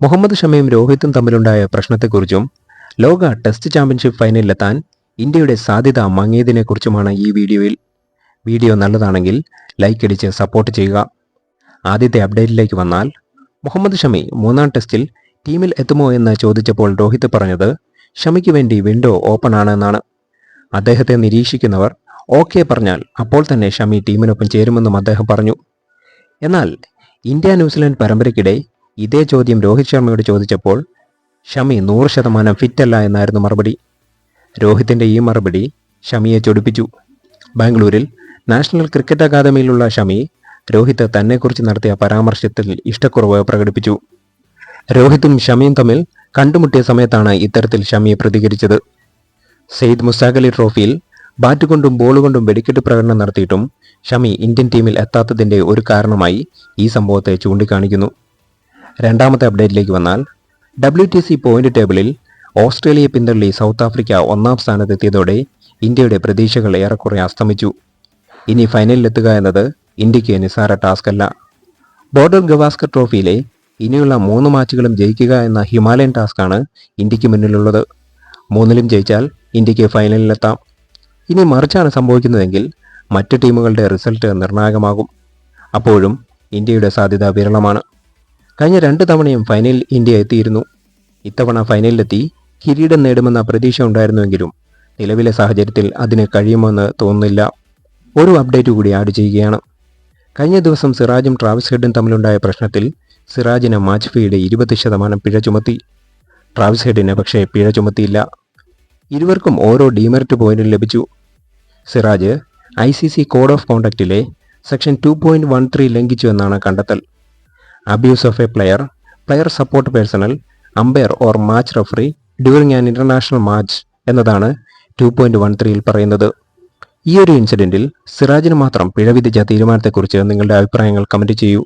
മുഹമ്മദ് ഷമിയും രോഹിത്തും തമ്മിലുണ്ടായ പ്രശ്നത്തെക്കുറിച്ചും ലോക test championship ഫൈനലിലെത്താൻ ഇന്ത്യയുടെ സാധ്യത മങ്ങിയതിനെക്കുറിച്ചുമാണ് ഈ വീഡിയോയിൽ വീഡിയോ നല്ലതാണെങ്കിൽ ലൈക്ക് അടിച്ച് സപ്പോർട്ട് ചെയ്യുക. ആദ്യത്തെ അപ്ഡേറ്റിലേക്ക് വന്നാൽ മുഹമ്മദ് ഷമി മൂന്നാം ടെസ്റ്റിൽ ടീമിൽ എത്തുമോ എന്ന് ചോദിച്ചപ്പോൾ രോഹിത് പറഞ്ഞത് ഷമിക്ക് വേണ്ടി വിൻഡോ ഓപ്പൺ ആണ് എന്നാണ് അദ്ദേഹത്തെ നിരീക്ഷിക്കുന്നവർ ഓക്കെ പറഞ്ഞാൽ അപ്പോൾ തന്നെ ഷമി ടീമിനൊപ്പം ചേരുമെന്നും അദ്ദേഹം പറഞ്ഞു. എന്നാൽ ഇന്ത്യ ന്യൂസിലാൻഡ് പരമ്പരയ്ക്കിടെ ഇതേ ചോദ്യം രോഹിത് ശർമ്മയോട് ചോദിച്ചപ്പോൾ ഷമി നൂറ് ശതമാനം ഫിറ്റല്ല എന്നായിരുന്നു മറുപടി. രോഹിത്തിന്റെ ഈ മറുപടി ഷമിയെ ചൊടിപ്പിച്ചു. ബാംഗ്ലൂരിൽ നാഷണൽ ക്രിക്കറ്റ് അക്കാദമിയിലുള്ള ഷമി രോഹിത് തന്നെക്കുറിച്ച് നടത്തിയ പരാമർശത്തിൽ ഇഷ്ടക്കുറവ് പ്രകടിപ്പിച്ചു. രോഹിത്തും ഷമിയും തമ്മിൽ കണ്ടുമുട്ടിയ സമയത്താണ് ഇത്തരത്തിൽ ഷമി പ്രതികരിച്ചത്. സെയ്ദ് മുസ്താഖ് അലി ട്രോഫിയിൽ ബാറ്റ് കൊണ്ടും ബോൾ കൊണ്ടും വെടിക്കെട്ട് പ്രകടനം നടത്തിയിട്ടും ഷമി ഇന്ത്യൻ ടീമിൽ എത്താത്തതിന്റെ ഒരു കാരണമായി ഈ സംഭവത്തെ ചൂണ്ടിക്കാണിക്കുന്നു. രണ്ടാമത്തെ അപ്ഡേറ്റിലേക്ക് വന്നാൽ ഡബ്ല്യു ടി സി പോയിന്റ് ടേബിളിൽ ഓസ്ട്രേലിയ പിന്തള്ളി സൗത്ത് ആഫ്രിക്ക ഒന്നാം സ്ഥാനത്തെത്തിയതോടെ ഇന്ത്യയുടെ പ്രതീക്ഷകൾ ഏറെക്കുറെ അസ്തമിച്ചു. ഇനി ഫൈനലിലെത്തുക എന്നത് ഇന്ത്യയ്ക്ക് നിസാര ടാസ്ക് അല്ല. ബോർഡർ ഗവാസ്കർ ട്രോഫിയിലെ ഇനിയുള്ള മൂന്ന് മാച്ചുകളും ജയിക്കുക എന്ന ഹിമാലയൻ ടാസ്ക്കാണ് ഇന്ത്യയ്ക്ക് മുന്നിലുള്ളത്. മൂന്നിലും ജയിച്ചാൽ ഇന്ത്യയ്ക്ക് ഫൈനലിലെത്താം ഇനി മറിച്ചാണ് സംഭവിക്കുന്നതെങ്കിൽ മറ്റ് ടീമുകളുടെ റിസൾട്ട് നിർണായകമാകും. അപ്പോഴും ഇന്ത്യയുടെ സാധ്യത വിരളമാണ്. കഴിഞ്ഞ രണ്ട് തവണയും ഫൈനലിൽ ഇന്ത്യ എത്തിയിരുന്നു. ഇത്തവണ ഫൈനലിലെത്തി കിരീടം നേടുമെന്ന പ്രതീക്ഷ ഉണ്ടായിരുന്നുവെങ്കിലും നിലവിലെ സാഹചര്യത്തിൽ അതിന് കഴിയുമെന്ന് തോന്നുന്നില്ല. ഒരു അപ്ഡേറ്റ് കൂടി ആഡ് ചെയ്യുകയാണ്. കഴിഞ്ഞ ദിവസം സിറാജും ട്രാവിസ് ഹെഡും തമ്മിലുണ്ടായ പ്രശ്നത്തിൽ സിറാജിന് മാച്ച് ഇരുപത് ശതമാനം പിഴ ചുമത്തി. ട്രാവിസ് ഹെഡിന് പക്ഷേ പിഴ ചുമത്തിയില്ല. ഇരുവർക്കും ഓരോ ഡീമെറിറ്റ് പോയിന്റും ലഭിച്ചു. Siraj I C C code of കോണ്ടക്റ്റിലെ section two point one three ലംഘിച്ചു എന്നാണ് കണ്ടെത്തൽ. Abuse of a player player support personnel umpire or match referee during an international match എന്നതാണ് ടു പോയിന്റ് വൺ ത്രീയിൽ പറയുന്നത്. ഈ ഒരു ഇൻസിഡന്റിൽ സിറാജിന് മാത്രം പിഴ വിധിച്ച തീരുമാനത്തെക്കുറിച്ച് നിങ്ങളുടെ അഭിപ്രായങ്ങൾ കമന്റ് ചെയ്യൂ.